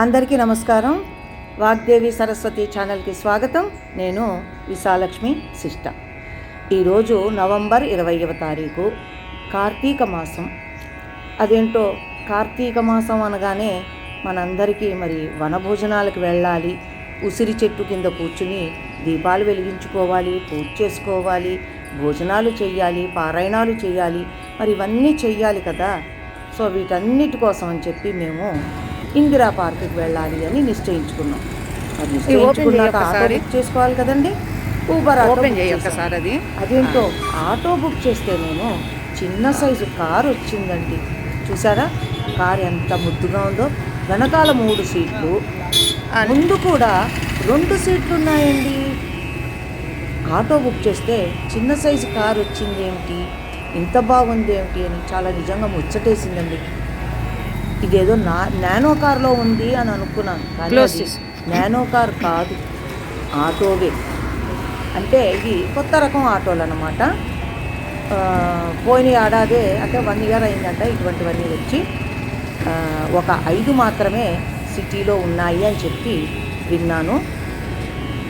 అందరికీ నమస్కారం. వాగ్దేవి సరస్వతి ఛానల్కి స్వాగతం. నేను విశాలక్ష్మి శిష్ట. ఈరోజు నవంబర్ ఇరవైవ తారీఖు కార్తీక మాసం. అదేంటో కార్తీక మాసం అనగానే మనందరికీ మరి వనభోజనాలకు వెళ్ళాలి ఉసిరి చెట్టు కింద కూర్చుని దీపాలు వెలిగించుకోవాలి పూజ చేసుకోవాలి భోజనాలు చేయాలి పారాయణాలు చేయాలి మరి ఇవన్నీ చేయాలి కదా. సో వీటన్నిటి కోసం అని చెప్పి మేము ఇందిరా పార్కుకి వెళ్ళాలి అని నిశ్చయించుకున్నాం. నిశ్చయించుకున్నాక ఆటో. బుక్ చేసుకోవాలి కదండి? ఊబర్ ఆటో అది. అదేంటో? ఆటో బుక్ చేస్తే నేను చిన్న సైజు కారు వచ్చిందండి. చూసారా కారు ఎంత ముద్దుగా ఉందో. వెనకాల మూడు సీట్లు. ముందు కూడా రెండు సీట్లు ఉన్నాయండి ఆటో బుక్ చేస్తే చిన్న సైజు కారు వచ్చింది ఏమిటి ఇంత బాగుంది ఏమిటి అని చాలా నిజంగా ముచ్చటేసిందండి. ఇదేదో నా నానో కార్లో ఉంది అని అనుకున్నాను. కానీ. నానో కార్ కాదు ఆటోవే. అంటే ఇది కొత్త రకం ఆటోలు అనమాట పోయిన ఏడాదే అంటే వన్ ఇయర్ అయిందంట ఇటువంటివన్నీ వచ్చి ఒక ఐదు మాత్రమే సిటీలో ఉన్నాయి అని చెప్పి విన్నాను.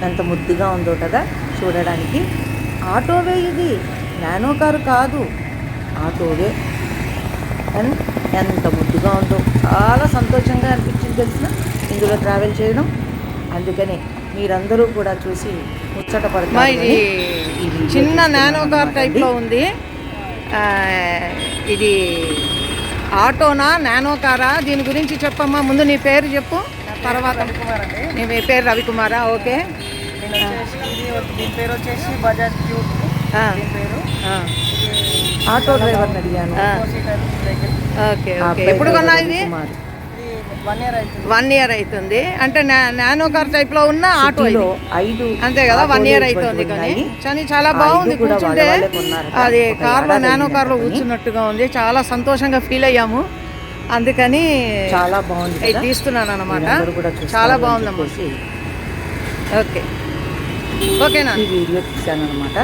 ఎంత ముద్దుగా ఉందో కదా చూడడానికి. ఆటోవే ఇది నానో కారు కాదు ఆటోవే. అండ్ ఎంత ముద్దుగా ఉందో చాలా సంతోషంగా అనిపించింది తెలిసిన. ఇందులో ట్రావెల్ చేయడం. అందుకని మీరందరూ కూడా చూసి ముచ్చట మా పడతారు ఇది చిన్న నానో కార్ టైప్లో ఉంది. ఆ, ఇది ఆటోనా నానో కారా దీని గురించి చెప్పమ్మా. ముందు నీ పేరు చెప్పు. తర్వాత నీ పేరు రవికుమారా? ఓకే. దీని పేరు వచ్చేసి బజాజ్ క్యూబ్ దీని పేరు. ఆ, ఆటో డ్రైవర్ని అడిగాను. Okay okay. ఎప్పుడు డ్రైవర్ కొన్నా ఇది వన్ ఇయర్ అవుతుంది. అంటే నానో కార్ టైప్లో ఉన్న ఆటో ఐదు అంతే కదా వన్ ఇయర్ అవుతుంది కానీ. చాలా బాగుంది. కూర్చుంటే. అది కార్లో ఏడాది నానో కార్లో అయిందని. కూర్చున్నట్టుగా ఉంది. చాలా సంతోషంగా ఫీల్ అయ్యాము. అందుకని చాలా బాగుంది? తీస్తున్నాను అనమాట చాలా బాగుందమ్మా. ఓకే. ఓకేనా? ఈ వీడియో తీశాను అనమాట